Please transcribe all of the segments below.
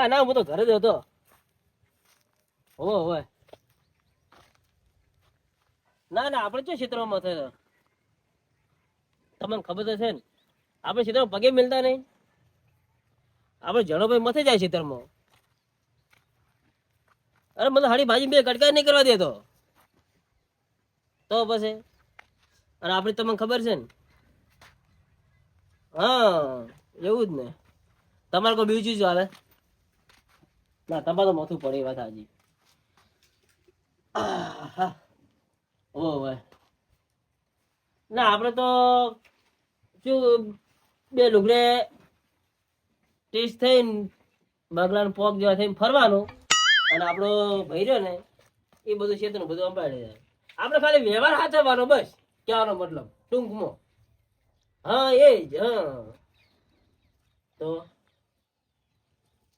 ના ના, હું તો ઘરે જ હતો. હોવે હોવે. ના ના, આપણે શું ક્ષેત્રમાં થયો તમને ખબર તો છે ને, આપણે ક્ષેત્રમાં પગે મિલતા નહીં. આપણે જણો ભાઈ મથે જાય ક્ષેત્રમાં. અરે, મને હાડી ભાજી બે કટકા નહીં કરવા દેતો તો. પછી? અને આપણે તમને ખબર છે ને. હા, એવું જ ને. તમારે કોઈ બીજું જ હાલે ના, તમારે માથું પડે વાત હાજી આહા. ઓવે ના, આપણે તો શું, બે લુગડે ટેસ્ટ થઈને બગલાનો પોક જેવા થઈને ફરવાનું અને આપણો ભાઈ રહ્યો ને એ બધું ક્ષેત્રનું બધું અંબાડી જાય આપણે ખાલી વ્યવહાર સાચવવાનો બસ. કહેવાનો મતલબ. ટૂંકમાં. હા, એ જ, હા. તો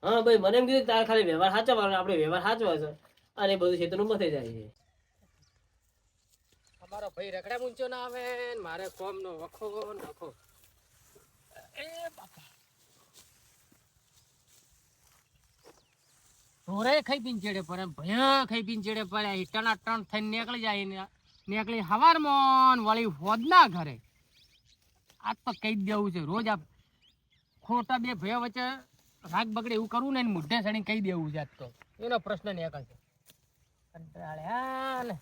હા, ભાઈ, મને એમ કીધું તારે ખાલી વ્યવહાર સાચવવાનો આપણે વ્યવહાર સાચવા છે. અને બધું ક્ષેત્રનું મથે જાય છે. અમારો ભાઈ રખડા મૂંચો ના આવે મારે કોમ નો વખો. નખો એ બાપા. ઢોરે ખાઈ પીને ચેડે પડે, ભયા ખાઈ પીને ચેડે પડે. ટણા ટણ થઈને નીકળી જાય ને, નીકળી હવારમાં ને વળી હોદના ઘરે. આજ તો કહી દેવું છે, રોજ આ ખોટા બે ભયા વચ્ચે રાગ બગડે એવું કરવું ને મુઢે સણી કહી દેવું છે તો. એનો પ્રશ્ન નહીં કંટાળ્યા ને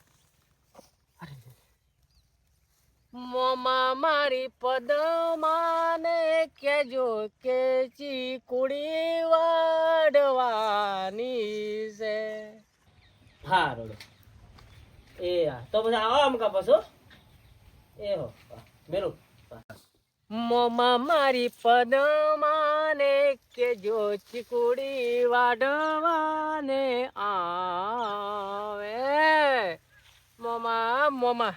મોમાં મારી પદમાને કેજો કે ચીકુડી વાડવાની છે. હા એ તો પછી આવો આમ કા પાછો એ હો હા. મોમાં મારી પદમાને કેજો ચીકુડી વાડવાને આવે. મોમાં મોમાં.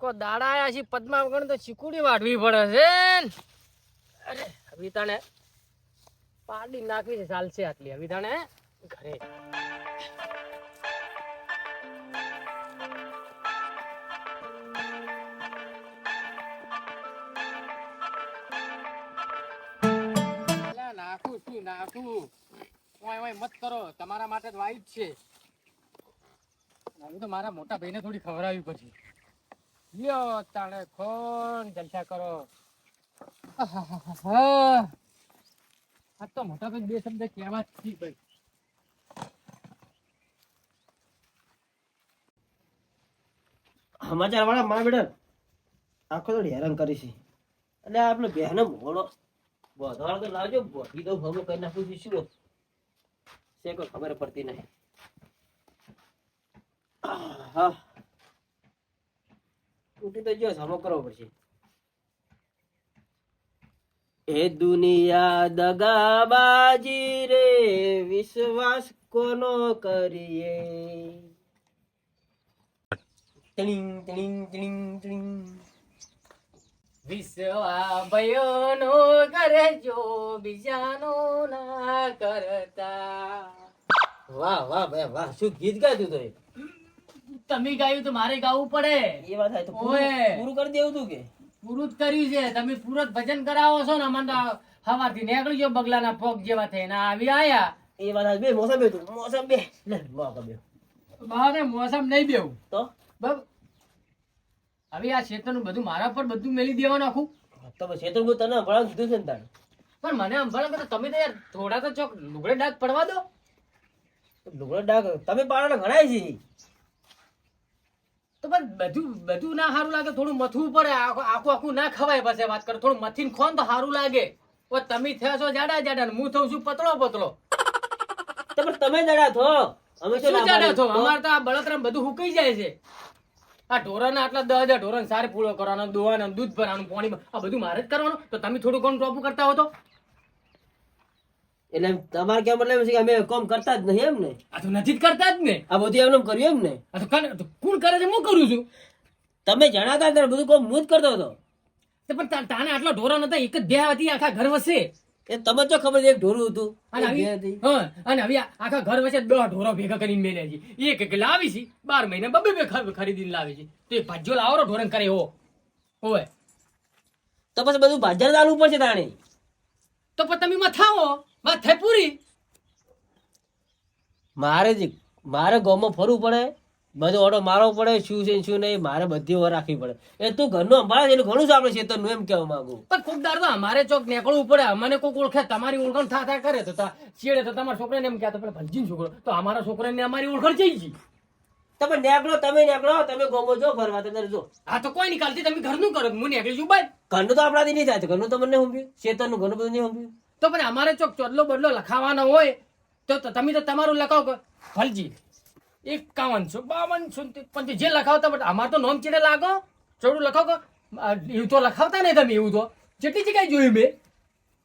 કો દાડા આયા છે પદ્મા વગર તો ચીકુડી વાઢવી પડે છે અરે અરે તને પાડી નાખવી છે ચાલશે આટલી. અવિતાને ઘરે. નાખું નાખું ઓય ઓય મત કરો, તમારા માટે વાઈટ છે. હું તો મારા મોટા ભાઈને થોડી ખવડાવી પછી. લ્યો, તાણે ખોન જલસા કરો. આ તો મોટા ભાઈ બે શબ્દ કહેવા જ છી ભાઈ. સમાચાર વાળા મા બેટા આખો તો હેરાન કરી છે. એટલે આપણે બહેનો મોડો. ખબર પડતી નહીં. એ દુનિયા દગાબાજી રે વિશ્વાસ કોનો કરીએ? ટીંગ ટીંગ ટીંગ ટીંગ. વિશ્વા ભયોનો કરજો બીજાનો ના કરતા. વાહ વાહ ભાઈ વાહ શું ગીત ગાયું તો તમે ગાયું તો મારે ગાવું પડે. એ વાત થાય તો પૂરું કરી દેવું તું કે? પૂરું જ કર્યું છે. તમે પૂરત ભજન કરાવો છો ને અમને તો હવારથી નીકળી ગયો બગલાના પગ જેવા થઈને આવી આયા. એ વાત. બે મોસમ બે તું મોસમ બે. લે મોસમ બે. મારે મોસમ નહીં બેવું. તો? બબ હવે આ ક્ષેત્રનું બધું મારા પર બધું મેલી દેવાનું આખું. તો છેતર હું તને ભણાવ કીધું છે ને તારે પણ મને અંભાળો કે તમે તો યાર થોડા તો ચોક લુગડે ડાક પડવા દો. લુગડે ડાક? તમે પાડવાના ઘણાય છે. તો પણ બધું બધું ના સારું લાગે થોડું મથવું પડે. આખું આખું ના ખવાય પાસે વાત કરો થોડું મથીને ખોન તો સારું લાગે. ઓ તમે થયા છો જાડા જાડા હું થઉં છું પતળો પતળો. તો તમે જાડા થો અમે શું જાડા છો? અમારે તો આ બળતરામ બધું હુકાઈ જાય છે. આ ઢોરાના આટલા દસ હજાર ઢોરણ સારી પૂળો કરવાનો દોવાનો દૂધ ભરવાનું પાણી આ બધું મારે જ કરવાનું. તો તમે થોડું કોણ ટોપું કરતા હો તો? એટલે તમારે કેમ મતલબ છે કે અમે કોમ કરતા જ નહીં એમ ને? આ તો નથી જ કરતા જ ને. આ બધું એમને કર્યું એમ ને? આ તો કોણ કરે છે? હું કરું છું. તમે જણાતા ત્યારે બધું કોમ હું જ કરતો હતો. પણ તાને આટલા ઢોરણ હતા એક જ દેહ હતી આખા ઘર વસે. એ તમે તો ખબર એક ઢોરું હતું. અને હવે આખા ઘર વચ્ચે દસ ઢોરો ભેગા કરીને મેલે છે. એક એક લાવી છે બાર મહિને બબે બે ખરીદીને લાવી છે. તો એ ભાજ્યો લાવો ઢોરણ કરે હો. હોય તો પછી બધું ભાજર ચાલવું પડશે તાણે. તો પછી તમે મથાવો માથે પૂરી. મારે જ મારે ગામમાં ફરવું પડે. બધો ઓટો મારવો પડે શું છે શું નહીં મારે બધી ઓર રાખવી પડે. એ તું ઘરનું અંભાળે છે એટલે ઘણું છે આપણે ખેતરનું એમ કહેવા માંગુ. પણ કોક દાડો અમારે ચોક નીકળવું પડે. અમને કોઈક ઓળખે તમારી ઓળખાણ થા થા કરે તો તા તો તમારા છોકરાને એમ કહેતો પેલા ભલજીન છોકરો. તો અમારા છોકરાને અમારી ઓળખાણ જઈ ગઈ તમે નેકળો તમે નેકળો તમે ગોમો જો ફરવા તમે જો. આ તો કોઈ નીકળતી તમે ઘરનું કરો. હું નીકળી છું ભાઈ ઘરનું તો આપણાથી નહીં થાય ઘરનું તમને સમજ્યું? શેતરનું ઘણું બધું નહીં સમજ્યું? તો પણ અમારે ચોક ચોદલો બદલો લખાવાનો હોય તો તો તમે તો તમારું લખાવો ફલજી એકાવનસો બાવનસો પણ જે લખાવતા બટ અમારે તો નોમ ચીડે લાગો. ચોડું લખાવ એવું તો લખાવતા નહીં તમે એવું તો. જેટલી જગ્યાએ જોયું મેં.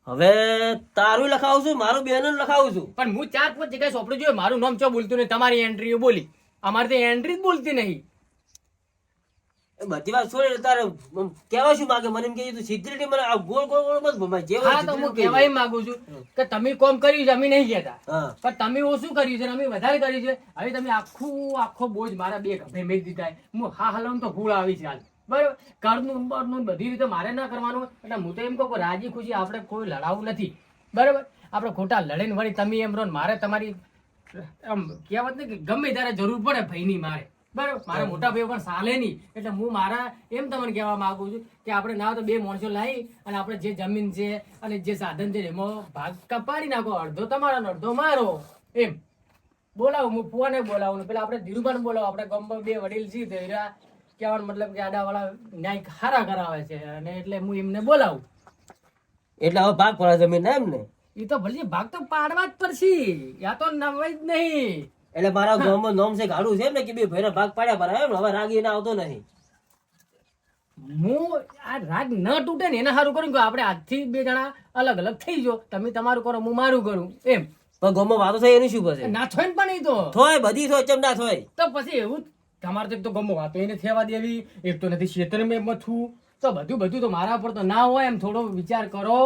હવે તારું લખાવું છું મારું બેનનું લખાવું છું. પણ હું ચાર પાંચ જગ્યાએ સોંપડું જોયું મારું નામ ચો બોલતું નહીં તમારી એન્ટ્રીઓ બોલી. અમારે તો એન્ટ્રી જ બોલતી નહીં. બધી વાત છોડી તારે આમ શું માંગે? મને એમ કે તું સીધી રીતે મને આ ગોળ ગોળ ગોળ બસ ભમાય. જે હા તો હું કહેવાય માંગુ છું કે તમે કોમ કર્યું છે અમે નહીં કહેતા. હા. પણ તમે ઓછું કર્યું છે અમે વધારે કર્યું છે? હવે તમે આખું આખો બોજ મારા બે ગભે મેં દીધા હું હા હલાવું તો ભૂળ આવી છે હાલ. બરાબર? ઘરનું બરનું બધી રીતે મારે ના કરવાનું. એટલે હું તો એમ કહું કે રાજી ખુશી આપણે કોઈ લડાવું નથી. બરાબર? આપણે ખોટા લડીને વળી તમે એમ રહો મારે તમારી આમ કહેવત ને કે ગમે ત્યારે જરૂર પડે ભાઈની મારે. બરાબર. મારા મોટા ભાઈ પણ સાલે નહીં. એટલે હું મારા એમ તમને કહેવા માંગુ છું કે આપણે ના તો બે માણસો લાવી અને આપણે જે જમીન છે અને જે સાધન છે એમાં ભાગ કપાડી નાખો. અડધો તમારો ને અડધો મારો. એમ. બોલાવો હું ફુવાને બોલાવું ને પેલા આપણે ધીરુભાને બોલાવો. આપણે ગામમાં બે વડીલ છીએ તો એરા કહેવાનો મતલબ કે આડાવાળા ન્યાય ખારા કરાવે છે અને એટલે હું એમને બોલાવું. એટલે હવે ભાગ પડે જમીન એમ ને એ તો ભલે ભાગ તો પાડવા જ પડશે. યા તો નવાય જ નહીં. એટલે મારા ગામમાં નોમ છે ગાડું છે એમ ને કે બે ભાઈના ભાગ પાડ્યા પર એમ હવે રાગીને આવતો નહીં. હું આ રાગ ન તૂટે ને એના સારું કરું કે આપણે આજથી બે જણા અલગ અલગ થઈ જો તમે તમારું કરો હું મારું કરું. એમ. પણ ગામમાં વાતો થાય એનું શું પછી? ના થોય ને પણ એ તો. થોય બધી થોય ચમ ના થોય. તો પછી એવું તમારે તો એક તો ગમો વાતો એને થવા દેવી એક તો નથી ક્ષેત્ર મેં મથું તો બધું બધું તો મારા પર તો ના હોય એમ થોડો વિચાર કરો.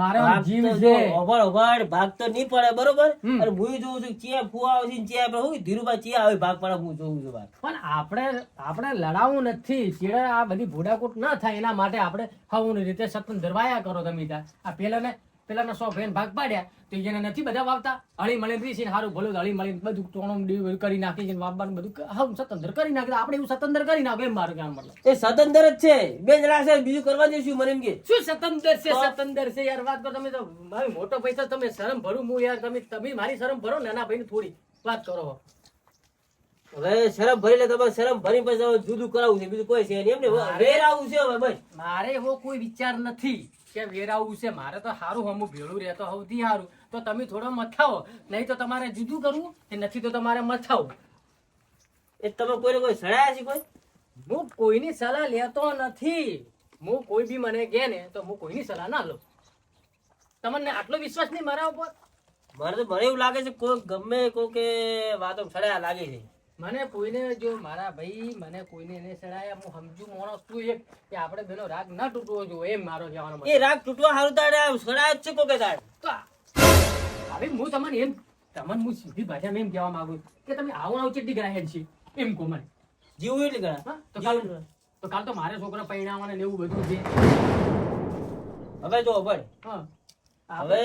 મારો જીવ છે. અભળ અભળ ભાગ તો નહીં પડે બરોબર. અને હું જોઉં છું ચિયા ફુવા આવે છે ચિયા આપણે હું ધીરુભાઈ ચિયા આવે ભાગ પડે હું જોઉં છું ભાગ પણ આપણે આપણે લડાવવું નથી. ચીડે આ બધી ભૂડાકૂટ ના થાય એના માટે આપણે હવું રીતે સતન ધરવાયા કરો તમે ત્યાં આ પેલાને પેલાના સો ફેન ભાગ પાડ્યા તો એને નથી બધા વાવતા હળી મળીને છે સારું ભલું હળી મળીને બધું ટોણું કરી નાખી છે વાવવાનું બધું હવ સતંદર કરી નાખે આપણે એવું સતંદર કરી નાખે એમ મારું કહેવાનો મતલબ. એ સ્વતંત્ર જ છે. બે જણા છે બીજું કરવા દેશું મને એમ કે. શું સતંદર છે? સતંદર છે યાર વાત કરો તમે તો મારી મોટો પૈસા તમે શરમ ભરું હું યાર તમે તમે મારી શરમ ભરો નાના ભાઈ થોડી. વાત કરો. હવે શરમ ભરી લે તમારે શરમ ભરી પછી જુદું કરાવવું છે. બીજું કોઈ છે નહીં. એમ ને વેર આવું છે હવે બસ. મારે એવો કોઈ વિચાર નથી. કે વેરાવું છે મારે તો સારું હમું ભેળું રહેતો સૌથી સારું તો તમે થોડો મથાવો નહીં તો તમારે જુદું કરવું કે નથી તો તમારે મથાવું એ તમે કોઈને કોઈ સડાયા છે કોઈ? હું કોઈની સલાહ લેતો નથી. હું કોઈ બી મને કહે ને તો હું કોઈની સલાહ ના લઉં. તમને આટલો વિશ્વાસ નહીં મારા ઉપર? મને તો મને એવું લાગે છે કોઈ ગમે કોઈ કે વાતો સડાયા લાગે છે. મને કોઈને જો મારા ભાઈ મને કોઈને એને સડાયા હું સમજુ માણસ છું એક કે આપણે બેનો રાગ ના તૂટવો જોઈએ એમ મારો કહેવાનો એ રાગ તૂટવા સારું તારે સડાય જ છે કોકે તારે. તો હવે હું તમને એમ તમને હું સીધી ભાષામાં એમ કહેવા માંગુ કે તમે આવું આવું ચેટલી ગ્રાહ્ય છે એમ કહો મને. જીવું એટલે ગ્રાહ? તો કાલ તો કાલ તો મારે છોકરા પૈણાવાના ને એવું બધું છે. હવે જો ભાઈ હા. હવે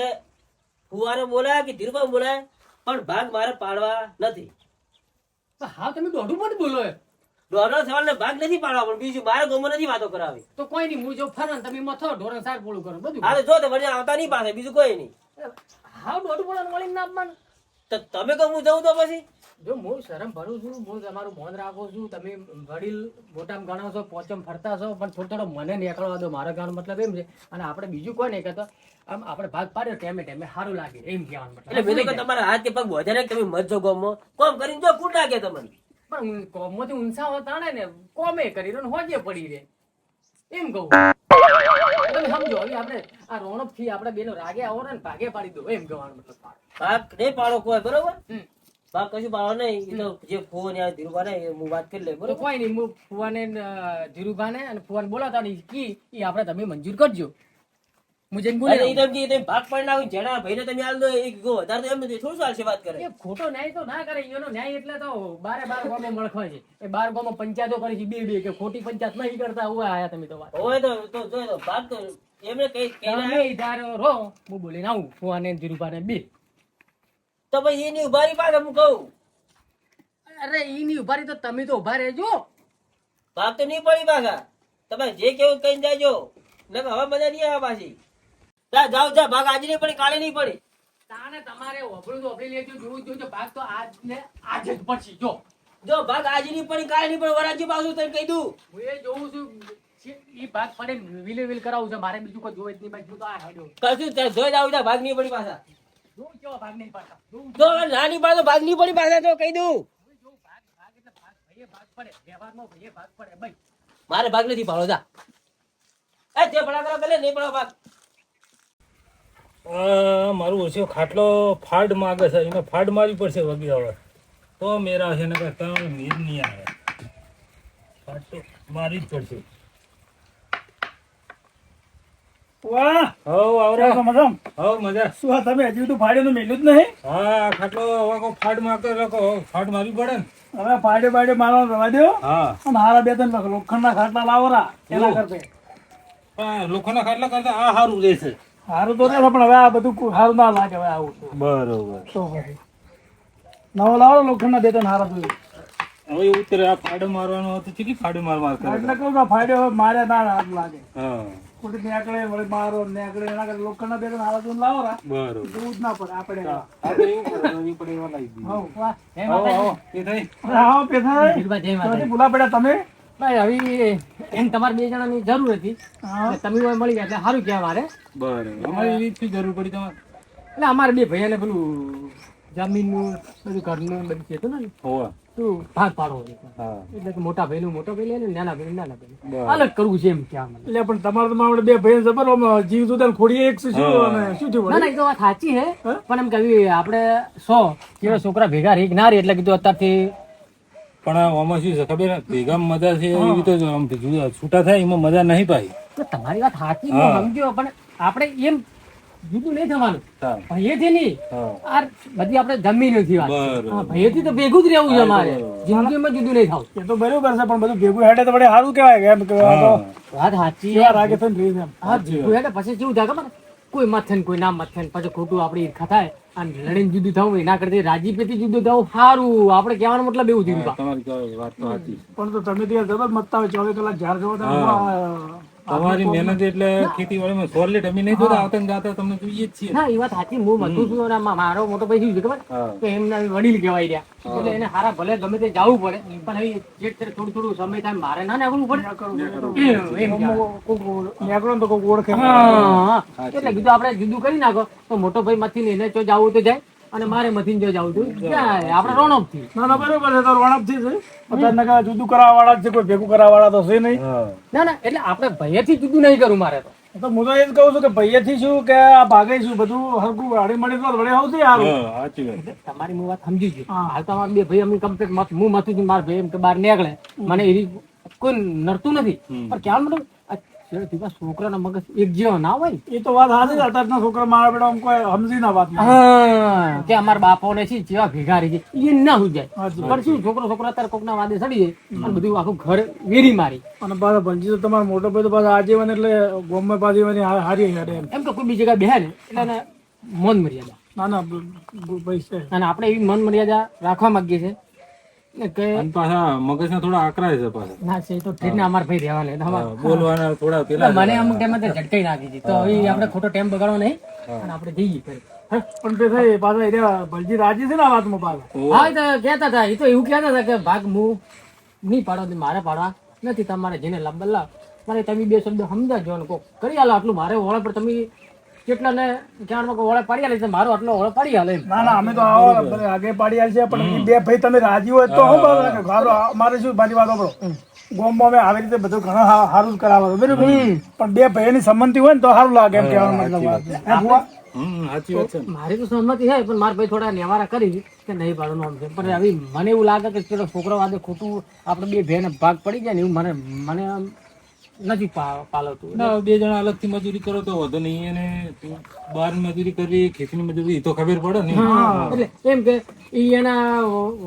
ફુવારે બોલાય કે ધીરુભાઈ બોલાય? પણ ભાગ મારે પાડવા નથી. તો હા તમે દોઢું પણ બોલો. દોઢો સવાલ ભાગ નથી પાડવા પણ બીજું મારે ગમો નથી વાતો કરાવી. તો કોઈ નહીં હું જો ફરન તમે મથો ઢોરણ સાર પૂરું કરો બધું હા જો તો વળી આવતા નહીં પાસે બીજું કોઈ નહીં. હા દોઢું બોલવાનું વળીને ના આપવાનું. તો તમે કહો હું જઉં તો પછી? જો હું શરમ ભરું છું હું તમારું મૌન રાખું છું. તમે વડીલ મોટામ ગણો છો પોચમ ફરતા છો પણ થોડો થોડો મને નીકળવા દો. મારો કહેવાનો મતલબ એમ છે. અને આપણે બીજું કોઈ નહીં કહેતો. આમ આપણે ભાગ પાડ્યો ટેમે ટેમે સારું લાગે એમ કહેવાનું મતલબ. એટલે મેં તો તમારા હાથ કે પગ વધારે તમે મત ગોમો. કોમ કરીને જો કુટ લાગે તમને. પણ કોમમાંથી ઊંચા હોતા ને કોમે કરી રહ્યો હોજે પડી રે એમ કહું. તમે સમજો હવે આપણે આ રોણકથી આપણે બેનો રાગે આવો ને ભાગે પાડી દો. એમ કહેવાનું મતલબ ભાગ નહીં પાડો કોઈ બરોબર? ભાગ કશું પાડો નહીં. તો જે ફોન યા ધીરુભા ને હું વાત કરી લે બરોબર? કોઈ નહીં હું ફુવા ને, ધીરુભા ને અને ફુવાને બોલાતા નહીં. કી એ આપણે તમે મંજૂર કરજો. હું જઈને બોલી અને તમે તમે ભાગ પાડી નાખો જેના ભાઈને તમે આલ દો એક ગો વધારે તો એમ નથી. થોડું ચાલશે વાત કરે. એ ખોટો ન્યાય તો ના કરે એનો ન્યાય એટલે તો બારે બાર ગામો મળખવા છે. એ બાર ગામો પંચાયતો કરી છે બે બે કે ખોટી પંચાયત નહીં કરતા હોય આયા તમે તો વાત. હોય તો તો જો તો ભાગ તો એમને કઈ ધાર રહો હું બોલીને આવું ફુવાને ને ધીરુભાને બે. તો એની ઉભારી પાસે હું કહું? અરે એની ઉભારી તો તમે તો ઊભા રહેજો. ભાગ તો નહીં પડી પાછા. તમે જે કેવું કહીને જાજો. નકર હવે મજા નહીં આવે પાછી. ત્યાં જાઓ જા ભાગ આજે નહીં પડી કાલે નહીં પડી. તાને તમારે ઓભળું તો ઓભળી લેજો જોવું જોજો ભાગ તો આજ ને આજે જ પડશે. જો. જો ભાગ આજે નહીં પડી કાલે નહીં પડી વરાજી પાછું તને કહી દઉં. હું એ જોઉં છું ઈ ભાગ પડે વિલે વિલ કરાવું છે મારે બીજું કોઈ જોવે જ નહીં ભાઈ તો આ હેડ્યો કશું જોઈ જાવ જા ભાગ નહીં પડી પાછા. તો નાની પાસે ભાગ નહીં પડી પાસે તો કહી દઉં. જોઉં જોઉં ભાગ ભાગ એટલે ભાગ ભાઈએ ભાગ પડે. વ્યવહારમાં ભાઈએ ભાગ પડે. ભાઈ મારે ભાગ નથી પાડો જા. એ જે પડા કરો નહીં પડો ભાગ. મારું ઓછો ખાટલો ફાડ માગે છે એને ફાડ મારવી પડશે વગી આવડે તો મેરા છે ને ત્રણ નીર નહીં આવે. ફાટ તો મારી જ પડશે. વાહ! હવ આવરા તો મજામ? હવ મજા. શું તમે હજી તો ફાડ્યું મેલ્યું જ નહીં? હા ખાટલો હવે કોઈ ફાડ ફાડ મારવી પડે ને. હવે ફાડે ફાડે મારવા રવા દો હા. અને હારા બે ત્રણ લોખંડના ખાટલા લાવરા. એના કરતે. પણ ખાટલા કરતા આ સારું રહેશે હારું તો રહેશે પણ હવે આ બધું હારું ના લાગે હવે આવું. બરોબર. તો નવો લાવો લોખંડના બે ત્રણ હારા જોઈએ હવે એવું આ ફાડ મારવાનો હતો ચીકી ફાડ માર માર કરે. એટલે કહું કે ફાડે હવે મારે ના હાથ લાગે. હા. બરોબર. જોવું જ ના પડે આપણે આ તો એવું. કરે તો એવું પડે એવા લાવી દઈએ. હવ, વાહ. જય આવો, માતાજી. થઈ. આવો પેથાભાઈ. જય પડ્યા તમે? ભાઈ હવે એમ તમારે બે જણાની જરૂર હતી. તમે મળી ગયા એટલે સારું કહેવાય મારે. બરોબર. અમારે એવી જરૂર પડી તમારે. એટલે અમારે બે ભાઈઓને પેલું જમીનનું બધું ઘરનું બધું છે ને તું ભાગ પાડો એટલે કે મોટા ભાઈનું મોટો ભાઈ લે નાના ભાઈ નાના ભાઈ. અલગ કરવું છે એમ ક્યાં મને એટલે પણ તમારે તો બે ભાઈ જબર જીવ જુદા ખોડી એક શું શું થયું ના ના એ તો વાત સાચી છે પણ એમ કહ્યું આપણે સો કેવા છોકરા ભેગા રેક ના રે એટલે કીધું અત્યારથી પણ આમાં શું છે ખબર ભેગા મજા છે એવી રીતે છૂટા થાય એમાં મજા નહીં પાઈ તમારી વાત સાચી સમજ્યો પણ આપણે એમ જુદું નહીં થવાનું. હા. નહીં. આ બધી આપણે જમીન નથી વાત. બરોબર. તો ભેગું જ રહેવું છે અમારે જિંદગીમાં જુદું નહીં થાવ. એ તો બરોબર છે પણ બધું ભેગું હેડે તો વળી સારું કહેવાય એમ કે આ તો વાત સાચી. રાગે થઈને રહી હા ભેગું હેડે પછી કેવું થાય ખબર? કોઈ મથન કોઈ ના મથન. પછી ખોટું આપણી ઈર્ખા થાય. અને લડીને જુદું થવું એના કરતા રાજી પેથી જુદું થવું સારું. આપણે કહેવાનો મતલબ એવું થયું. પણ તો તમે ત્યાં જબર મતતા હોય ચોવીસ કલાક ઝાડ જોવો તો આ- તમારી મહેનત એટલે ખેતીવાડીમાં સોરલેટ અમે નહીં જોતા આવતા ને જાતા તમને જોઈએ જ છીએ. ના એ વાત સાચી. હું મધુ છું અને મારો મોટો ભાઈ શું છે ખબર? કે એમના વડીલ કહેવાય રહ્યા. એટલે એને હારા ભલે ગમે તે જવું પડે પણ હવે જે થોડું થોડું સમય થાય મારે ના નાખવું પડે. તો ઓળખે. એટલે કીધું આપણે જુદું કરી નાખો. તો મોટો ભાઈ માંથી એને જો જવું તો જાય. અને મારે મથીન જો જવું છું ક્યાં આપણે રોણપથી ના ના બરોબર છે તો રોણકથી છે. અત્યારે નકા જુદું કરવા વાળા છે કોઈ ભેગું કરવા વાળા તો છે નહીં. ના ના એટલે આપણે ભયથી જુદું નહીં કરું મારે તો. તો હું તો એ જ કહું છું કે ભૈયાથી શું કે આ ભાગે શું? બધું હરકું વાળી મળી તો વડે આવતી સારું હા, સાચી વાત. તમારી હું વાત સમજી ગઈ હાલ તો અમારા બે ભાઈ અમને કમ્પ્લીટ હું મથું છું મારા ભાઈ એમ કે બહાર નીકળે. મને એવી કોઈ નડતું નથી. પણ ક્યાં મતલબ છોકરાના મગજ એક જેવો ના હોય એ તો વાત સાચી અત્યારના છોકરા મારા બેટા આમ કોઈ સમજી ના વાત હા કે અમારા બાપોને છે જેવા ભેગારી છે એ ના હું જાય પણ શું છોકરો છોકરા અત્યારે વાદે ચડી જાય અને બધું આખું ઘર વેરી મારી અને પાછા ભંજી તો તમારો મોટો ભાઈ તો પાછા આજીવન એટલે ગોમમાં પાછી હારી હારે એમ તો કોઈ બી જગ્યાએ બેહે ને એટલે મન મર્યાદા ના ના આપડે પૈસા અને આપણે એવી મન મર્યાદા રાખવા માંગીએ છીએ ને કે અને થોડા આકરાય છે પાછા. ના છે તો ઠીક ને અમારા ભાઈ રહેવાને એટલે અમારે હા, બોલવાના થોડા પેલા મને અમુક ટાઈમે તો ઝટકાઈ નાખી હતી તો હવે આપણે ખોટો ટાઈમ બગાડવો નહીં અને આપણે જઈએ પણ તે થઈ પાછા એ રહ્યા રાજી છે ને આ વાતમાં પાછા? હા એ તો કહેતા હતા એ તો એવું કહેતા હતા કે ભાગ હું નહીં પાડો મારે પાડવા. નથી તમારે જેને લાભ લાવ મારે તમે બે શબ્દ સમજાજો ને કોક કરી આલો આટલું મારે ઓળે પર તમે કેટલા ને ક્યાં ઓળે પાડી આલે છે મારો આટલો ઓળે પાડી આલે. ના ના અમે તો આવો આગે પાડી આલે છે પણ બે ભાઈ તમે રાજી હોય તો હું બરાબર. કે હારું, મારે શું મારી વાત સાંભળો. ગોમમાં અમે આવી રીતે બધું ઘણું સારું જ કરાવે છે, બરાબર પણ બે ભાઈની સંમતિ હોય ને તો સારું લાગે એમ કહેવાનો મતલબ મારી તો સહમતિ છે પણ મારા ભાઈ થોડા નેવારા કરી કે નહીં પાડવાનું આમ છે. પણ હવે મને એવું લાગે કે છોકરો વાદે ખોટું આપણે બે ભેને ભાગ પડી જાય ને એવું મને મને આમ નથી પા- પાલવતું ના બે જણા અલગથી મજૂરી કરો તો વધુ નહીં. અને બહાર મજૂરી કરવી ખેતીની મજૂરી તો ખબર પડે ને. એટલે એમ કે ઈ એના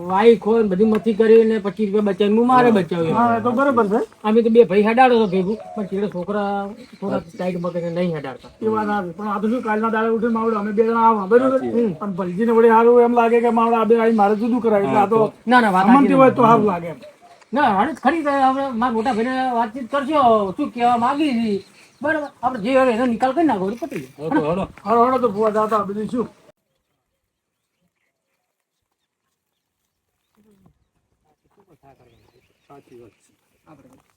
વાઈફ હોય બધી મથી કરીને પચીસ રૂપિયા બચાવી હું મારે બચાવ્યું. તો બરોબર છે. અમે તો બે ભાઈ હડાડો તો ભેગું. પણ ચીડે છોકરા થોડા ટાઈટ પકડીને નહીં હડાડતા એ વાત આવે પણ આ તો શું કાલના દાડે ઉઠે માવડો અમે બે જણા આવા બરોબર? પણ ભલજીને વળી સારું એમ લાગે કે માવડા આ બે મારે જુદું કરાય એટલે આ તો ના ના વાત હોય તો સારું લાગે એમ. ના હાલ ખરી આપણે હવે મારા મોટા ભાઈને વાતચીત કરશો શું કહેવા માંગી છે બરાબર આપણે જે હવે એનો નિકાલ કરી નાખો પતી. હળો, હળો. તો ભૂવા જાતા બીજું શું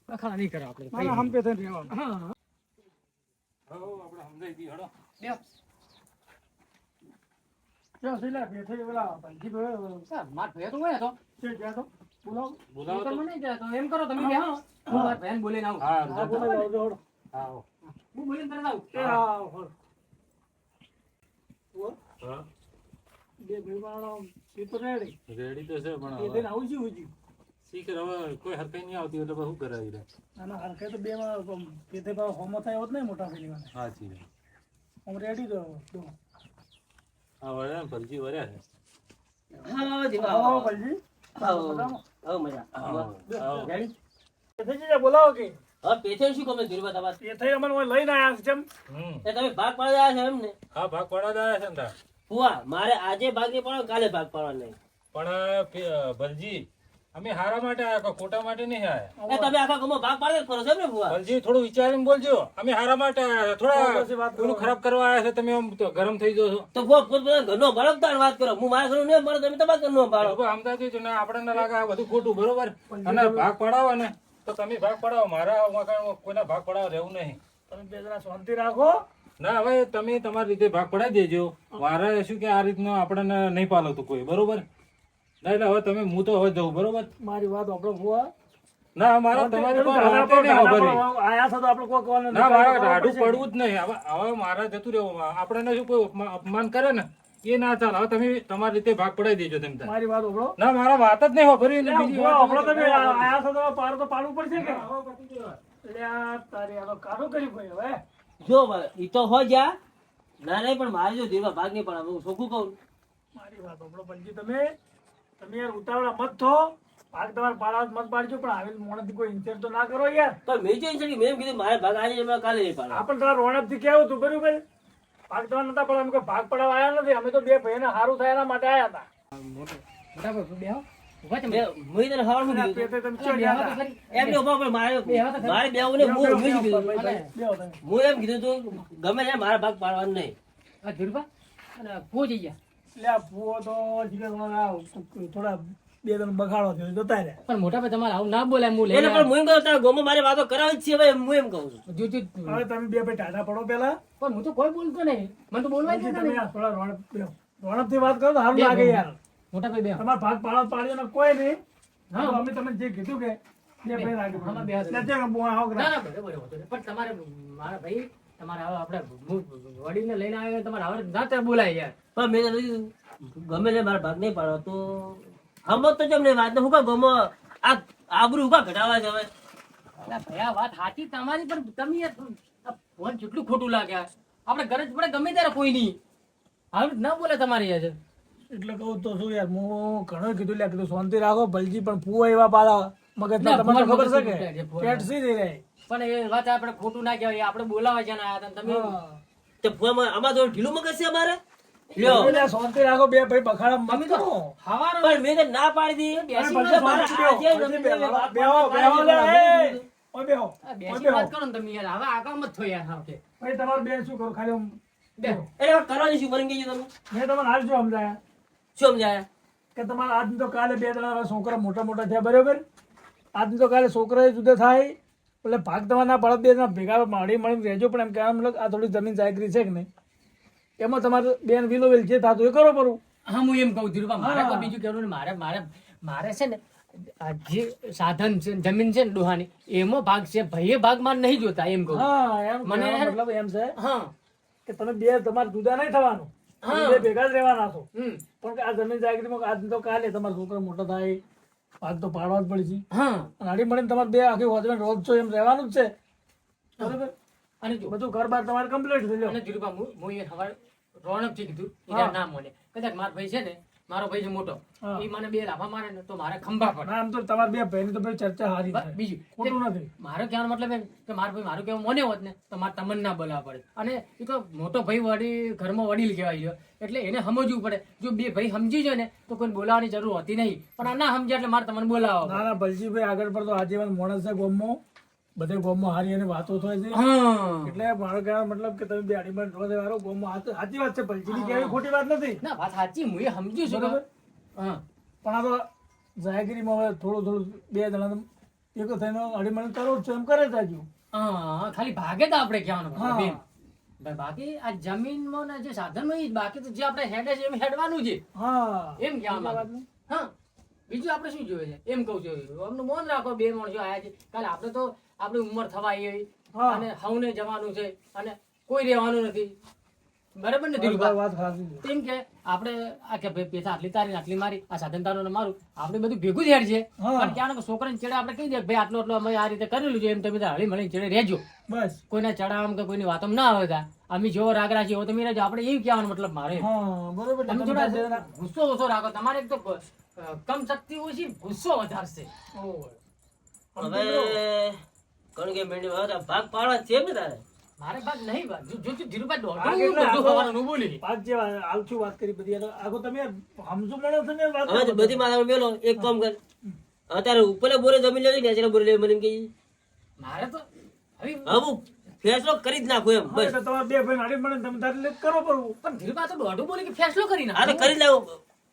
વખાણ નહીં કરો આપણે ના, ના, હંપે થઈને રહેવાનું. હા આપણે સમજાઈ દઈએ, હળો. બે જો સિલા થઈ પેલા ભાઈ, મારા ભાઈ તો હોય તો છે, ગયા તો? બોલાવો. બોલાવો તો તો. મને જાય તો એમ કરો તમે બેહો હું મારા ભાઈને બોલીને આવું હા, હા, બોલાવો, આવજો, આવો. હું બોલીને તરત આવું એ હા, હળો. હા, બે ભાઈવાળો પેપર રેડી. રેડી તો છે પણ એ દિન આવું છું હજી. શીખર હવે કોઈ હરકાઈ નહીં આવતી એટલે શું કરાવી રે ના, ના, હરખે તો બેમાં આમ પેથે ભાવ હોમો થાય હોત નહીં મોટા ભાઈવાને. હા જી આમ રેડી તો દો. આ વળ્યા ને ભરજી છે હા જીવા આવો, આવો ભલજી. મજા. બોલાવો કે. હવે પેથે શું કહો ધીરુભા તમારે. પેથે અમને ઓય લઈને આયા છે જેમ. એ તમે ભાગ પાડવા છો એમ ને? હા ભાગ પાડવા છે ને. ફુવા મારે આજે ભાગ નહીં પાડો કાલે ભાગ પાડવા નહીં પણ ભરજી અમે હારા માટે આયા કોઈ ખોટા માટે નહીં આયા? એ તમે આખા ગમો ભાગ પાડે કરો છો ને ભુવા? ભરજી થોડું વિચારીને બોલજો. અમે હારા માટે આયા થોડા કરો. ખરાબ કરવા આયા છે તમે આમ ગરમ થઈ જો છો. તો પોતપોતાના ઘરનો બળદદાર વાત કરો. હું મારા ઘરનો નહીં પાડો તમે તમારા ઘરનો પાડો લોકો સમજાતું હતું ને આપણે ના લાગે આ બધું ખોટું બરોબર? અને ભાગ પડાવો ને. તો તમે ભાગ પડાવો મારા મકાન કોઈના ભાગ પડાવો રહેવું નહીં. તમે બે જણા શાંતિ રાખો. ના હવે તમે તમારી રીતે ભાગ પડાવી દેજો. મારે શું કે આ રીતનું આપણને નહીં પાલવતું કોઈ બરોબર? ના એટલે હવે તમે હું તો હવે જવું બરોબર? મારી વાત આપણો હું ના મારે તમારી કોઈ વાતે નહીં ખબરી. આયા છો તો આપણે કોઈ કહેવાનું ના નથી. મારે પડવું જ નહીં. હવે હવે મારે જતું રહેવું. આપણને શું કોઈ અપમાન કરે ને એ ના ચાલ. હવે તમે તમારી રીતે ભાગ પડાવી દેજો તમે મારી વાત ના મારા વાત જ નહીં ખબરી એટલે બીજી વાત આપણો તમે આયા છો તો પાર તો પાડવું પડશે કે? એટલે આ તારી કાઢો કર્યું કોઈ હવે. જો ઈ તો હો જા. ના નહીં પણ મારે જો દેવા ભાગ નહીં પણ હું શું કહું? મારી વાત પંજી તમે. તમે યાર ઉતાવળા મત થો. ભાગ તમારે પાડવા મત પાડજો પણ આવી મોણસથી કોઈ ઇન્સેટ તો ના કરો યાર. પણ મેં જો ઇન્સાની મેં કીધું મારે ભાગ આજે એમાં કાલે નહીં પાડવા આપણે તારા રોણકથી કેવું હતું બરોબર? ભાગ તમારે નતા પણ અમે કોઈ ભાગ પડાવવા આવ્યા નથી. અમે તો બે ભાઈને સારું થાય એના માટે આવ્યા હતા. બરાબર ને હું. એમ કીધું તું ગમે મારા ભાગ પાડવાનું નહીં. આ ધીરુભા અને પહોંચી ગયા એટલે આ ભૂવો તો જીગર થોડા બે ત્રણ બગાડો થયો જતા રહ્યા પણ મોટા ભાઈ તમારે આવું ના બોલાય હું એટલે પણ હું એમ કહું તારા ગામમાં મારી વાતો કરાવી જ છે હવે હું એમ કહું છું. જો જો હવે તમે બે ભાઈ ટાટા પડો પેલા પણ હું તો કોઈ બોલતો નહીં. મને તો બોલવા જ તમે થોડા રોણક બેહો. રોણકથી વાત કરો તો સારું લાગે યાર. મોટા ભાઈ તમારે ભાગ પાડો પાડ્યો ને કોઈ નહીં. હા. અમે તમે જે કીધું કે બે ભાઈ લાગે બે હાથ. એટલે જે બુઆ આવો ના ના બરાબર. પણ તમારે મારા ભાઈ તમારે હવે આપણે વડીને લઈને આવ્યા તમારે હવે જાતે બોલાય યાર. પણ મેં કીધું, ગમે તે મારા ભાગ નહીં પાડવા તો હમત તો જેમ નહીં વાત હું કા ગામમાં આ આબરૂ ઊભા ઘટાવા છે હવે. અલા ભાઈ આ વાત સાચી તમારી પણ તમે ફોન કેટલું ખોટું લાગે આ. આપણે ગરજ પડે ગમે ત્યારે કોઈ નહીં. હવે ના બોલે તમારી યાર. એટલે કહું તો શું યાર હું ઘણો કીધું લે કીધું શાંતિ રાખો ભલજી પણ ફૂવા એવા પાડા. મગજ ના, તમને ખબર છે કે. પેટ સી રહે પણ એ વાત આપણે ખોટું ના કહેવાય આપણે બોલાવા છે ને હતા તમે તો આમાં તો ઢીલું મગજ છે અમારે? લ્યો. શાંતિ રાખો બે ભાઈ બખાડા મત કરો. હવારો પણ મેં તો ના પાડી દીધી બેસી એટલે મારે બેહો, બેહો, વાત બેહો, પાડવા બેહો, લે, એ. ઓય બેહો, બેસી વાત કરો ને તમે યાર હવે આગળ મત થયો યાર હા કે ભાઈ તમારે બેન શું કરું ખાલી બેહો. એટલે શું? કહેજો તમે. મેં તમને હાલ શું સમજાયા? શું સમજાયા? કે તમારા આજ તો કાલે બે ત્રણ છોકરા મોટા મોટા થયા બરોબર? આજ તો કાલે છોકરા જુદા થાય એટલે ભાગ તમારા બળદ બે ભેગા મળી મળીને રહેજો પણ એમ કહેવા મતલબ આ થોડી જમીન જાયગરી છે કે નહીં? એમાં તમારે બેન વિલો વેલ જે થતું એ કરો પરું. હા હું એમ કહું ધીરુભા મારે કોઈ બીજું કહેવું મારે મારે મારે છે ને આ જે સાધન છે જમીન છે ને ડોહાની એમાં ભાગ છે. ભાઈએ ભાગ માર નહીં જોતા એમ કહું. મને મતલબ એમ છે હા. કે તમે બે તમારે જુદા નહીં થવાનું. બે ભેગા જ રહેવાના છો. પણ આ જમીન જાગરીમાં આજ તો કાલે તમારો છોકરો મોટો થાય. ભાગ તો પાડવા જ પડશે હા. અને હળી મળીને તમારે બે આખી હોજમાં રોજ છો એમ રહેવાનું જ છે. બરોબર? અને જો બધું ઘર બાર તમારે કમ્પ્લીટ થઈ અને જાય ધીરુભા હું હું એ સવારે રોનકથી કીધું એના ના મને. કદાચ મારા ભાઈ છે ને મારો ભાઈ છે મોટો. એ મને બે લાફા મારે ને તો મારે ખંભા પડે. આમ તો તમારે બે ભાઈની તો ભાઈ ચર્ચા હારી છે બીજું. ખોટું નથી. મારો કહેવાનો મતલબ એમ કે મારો ભાઈ મારું કહેવું મને હોત ને તો મારે તમને ના બોલાવવા પડે. અને એ તો મોટો ભાઈ વડી ઘરમાં વડીલ કહેવાય એટલે એને સમજવું પડે. જો બે ભાઈ સમજી જાય ને તો કોઈ બોલાવવાની જરૂર હોતી નહીં. પણ આ ના સમજે એટલે મારે તમને બોલાવો ના ના ભલજીભાઈ આગળ પર તો આજે માણસ છે ગોમમાં બધે ગોમમાં હારી અને વાતો થાય છે. એટલે મારો કહેવાનો મતલબ કે તમે બે અડીમાં રહો છો ગોમમાં સાચી વાત છે ભલજીની કહેવી ખોટી વાત નથી. ના વાત સાચી હું એ સમજુ છું. બરાબર. હા. પણ આ તો જાહેગીરીમાં હવે થોડું થોડું બે જણા એક થઈને અડીમણ કરો છો એમ કરે જ હા ખાલી ભાગે તો આપણે કહેવાનું બાકી આ જમીનમાં ને જે સાધનમાં ઈ બાકી તો જે આપણે હેડે છે એમ હેડવાનું છે. હા. એમ કહેવા હા. બીજું આપણે શું જોઈએ છે? એમ કહું છું. અમને મોન રાખો બે માણસો આયા છે. કાલે આપણે તો આપણી ઉંમર થવા આવી અને હવને જવાનું છે. અને કોઈ રહેવાનું નથી. બરાબર ને તેમ કે આપણે આ કે ભાઈ પૈસા આટલી તારી આટલી મારી આ સાધન તારું મારું આપણે બધું ભેગું જ છે પણ ક્યાં છોકરાને ચડે આપણે કહી દે ભાઈ આટલો આટલો અમે આ રીતે કરેલું છે એમ તમે હળી મળીને ચડે રહેજો. બસ. કોઈના ચડાવવામાં કે કોઈની વાતોમાં ના આવે અમે જેવો રાગ રાખીએ એવો તમે રહેજો. આપણે એવું કહેવાનું મતલબ મારે. બરોબર તમે થોડા ગુસ્સો ઓછો રાખો. તમારે એક તો કમ શક્તિ ઓછી ગુસ્સો વધારશે. હવે ઘણું કે મેંડી વાત ભાગ પાડવા છે ને તારે. મારે ભાગ નહીં ભાગ જો જો ધીરુભાઈ એટલે બધું હવાનું બોલી? પાંચ જે વાત- વાત કરી બધી આગો તમે સમજુ મળો છો ને વાત હવે બધી મારા મેલો એક કામ કર. અત્યારે ઉપર બોરે જમીન લેવી ને બોરે લેવી મને એમ કહી મારે તો હવે હવે ફેસલો કરી જ નાખો એમ બસ. એટલે તમારે બે ભાઈ મને તમે તારે કરો પડવું પણ ધીરુભાઈ તો દોઢું બોલી કે ફેસલો કરી આ અરે કરી લાવું.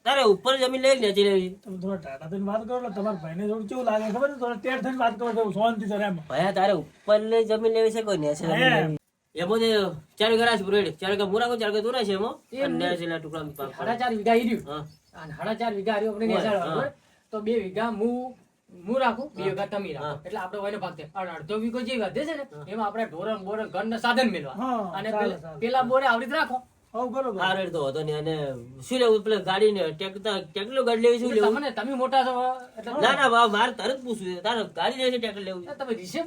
તારે ઉપર જમીન લઈ ને લેવી તમે થોડા ટાટા થઈને વાત કરો એટલે તમારા ભાઈને થોડું કેવું લાગે ખબર થોડા ટેર થઈને વાત કરો છો શાંતિ સર એમ. ભયા તારે ઉપર લઈ જમીન લેવી છે કોઈ નેસે લેવી. જે ચાર ઘરા છે રેડ. ચાર કે મુરા ચાર કે દોરા છે એમાં? એમ અને ટુકડા મી પાક હાડા ચાર વીઘા ઈ રહ્યું હા. અને હાડા ચાર વીઘા હાર્યું આપણે. બરાબર? તો બે વીઘા મુ હું રાખું બે વીઘા તમે રાખો. એટલે આપણે વયનો ભાગ થાય. અને અડધો વીઘો જે વધે છે ને એમાં આપણે ઢોરણ બોરણ ઘર સાધન મેળવા અને પેલા- બોરે આવડી જ રાખો. બરોબર તો. હતો નહીં. અને શું લેવું? પેલા ગાડી ને ટ્રેક્ટર ટ્રેક્ટર ગાડી લેવી શું લેવું? તમને તમે મોટા છો ના ના મારે તરત પૂછવું છે. તારે ગાડી લેવી લેવું રીસે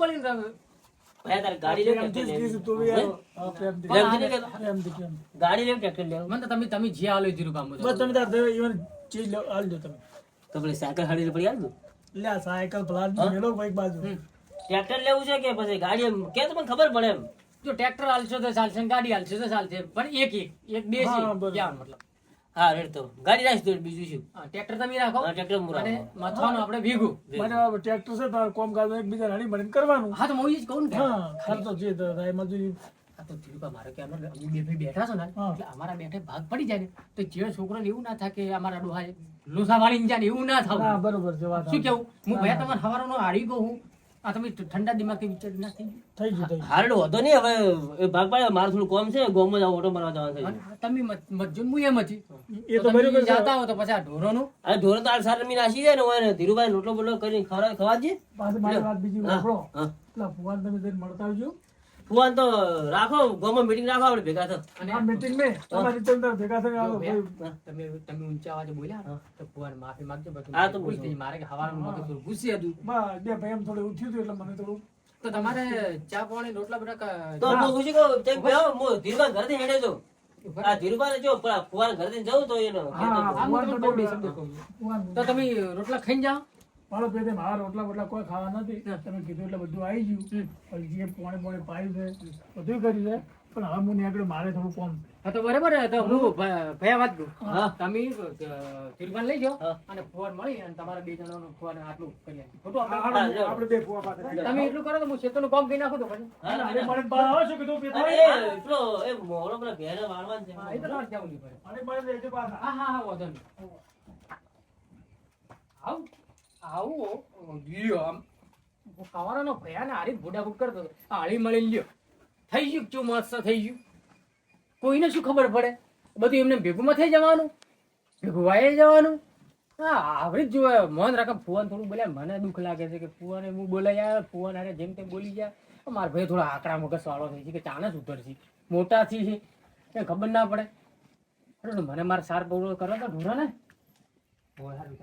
તારે ગાડી લેવી. ગાડી લેવી લેવું. મને તમે તમે જે હાલો એ કામ બસ તમે તાર ચીજ લો આલજો તમે. તો પેલી સાયકલ હાડી પડી આલ લે સાયકલ પ્લાન્ટ મેલો ભાઈ બાજુ. ટ્રેક્ટર લેવું છે કે પછી ગાડી એમ કે તો મને ખબર પડે એમ. જો ટ્રેક્ટર હાલશો તો ચાલશે ગાડી હાલશો તો ચાલશે. પણ એક એક એક બે મતલબ. હા રેડ તો. ગાડી રાખી દો બીજું શું? હા, ટ્રેક્ટર તમે રાખો. ટ્રેક્ટર મુરા અને મથવાનું આપણે ભેગું. બરાબર ટ્રેક્ટર છે તાર કોમ કાજ એકબીજા હળી મળીને કરવાનું. હા તો હું એ જ કહું ને હા ખર્ચો જે થાય મજૂરી આ તો ધીરુભા મારે કે અમે બે ભાઈ બેઠા છો ને એટલે અમારા બેઠે ભાગ પડી જાય ને તો જે છોકરાને એવું ના થાય કે અમારા ડોહા લોસા વાળીને જાય એવું ના થાય. બરોબર શું કેવું? હું ભાઈ તમારે સવારનો હારી ગયો હું. આ તમે ઠંડા દિમાગથી વિચાર ના થઈ થઈ ગયું હારડો હતો નહીં હવે એ ભાગ પાડે મારે થોડું કોમ છે ગોમમાં જાવ ઓટો મારવા જવાનું છે. તમે મત- હું એમ હતી એ તો તમે બરોબર જાતા હો તો પછી આ ઢોરોનું? આ ઢોર તો આ સાર મી નાસી જાય ને ધીરુભાઈ રોટલો બોટલો કરીને ખવાજ ખવાજે? પાછી મારી વાત બીજી હા, હા. પેલા ફુવાન તમે જઈને મળતા આવજો. ફુવાન તો રાખો ગોમાં મીટિંગ રાખો આપણે ભેગા થા અને આ મીટિંગ મે તમારી અંદર ભેગા આવો તમે તમે ઊંચા અવાજે બોલ્યા ને, તો ભગવાન માફી માંગજો બાકી આ તો થઈ. મારે કે હવાનું મગજ થોડું ગુસ્સે હતું બસ બે ભાઈ એમ થોડું ઉઠ્યું હતું એટલે મને થોડું તો તમારે ચા પાણી રોટલા બધા તો હું ગુસ્સે કો તે કે મો હું ધીરુભાઈ ઘરથી હેડે જો આ ધીરુભાઈ જો ફુવાન ઘરથી જવું તો એનો. ફુવાન તો તમે રોટલા ખાઈ જાઓ. મારો પેટે મારા રોટલા બોટલા કોઈ ખાવા નથી. તમે કીધું એટલે બધું આવી ગયું. પણ જે પોણે પોણે પાયું છે બધું કર્યું છે. પણ હવે હું નીકળ્યો મારે થોડું કોમ હા તો બરાબર તો હું ભયા વાત કરું. હા. તમે તિરપાન લઈ જાઓ અને ફોન મળી અને તમારા બે જણાનું ફોન આટલું કરી ખોટું આપણે- બે ફોન તમે એટલું કરો તો હું ખેતરનું કામ કરી નાખું તો પછી. મને બહાર આવો છો કે તો પેપર એ પેલો એ મોરો પર ઘેરે વાળવાનું છે. હા, એ તો ના જવું નહીં પડે. અને મને લેજો પાછા. હા હા હા વધન આવું. આવું લ્યો આમ. ખાવાનો ભયા ને હારી ભૂડા ભૂડ કરતો હાળી મળી લ્યો. થઈ ગયું ચો મસ્ત થઈ ગયું? કોઈને શું ખબર પડે? બધું એમને ભેગુમાં થઈ જવાનું? ભેગુવાય જવાનું? હા આવડી જ જોવે. મન રાખે ફુવાન થોડું બોલ્યા મને દુઃખ લાગે છે કે ફુવાને હું બોલાઈ આવ્યા ફુવાન હારે જેમ તેમ બોલી ગયા. મારા ભાઈ થોડા આકડા મગજ વાળો થઈ છે કે ચાને ઉતરશે મોટાથી છે. એ. ખબર ના પડે. મને મારે સાર પૌરો કરો તો ઢોરા ને. બહુ સારું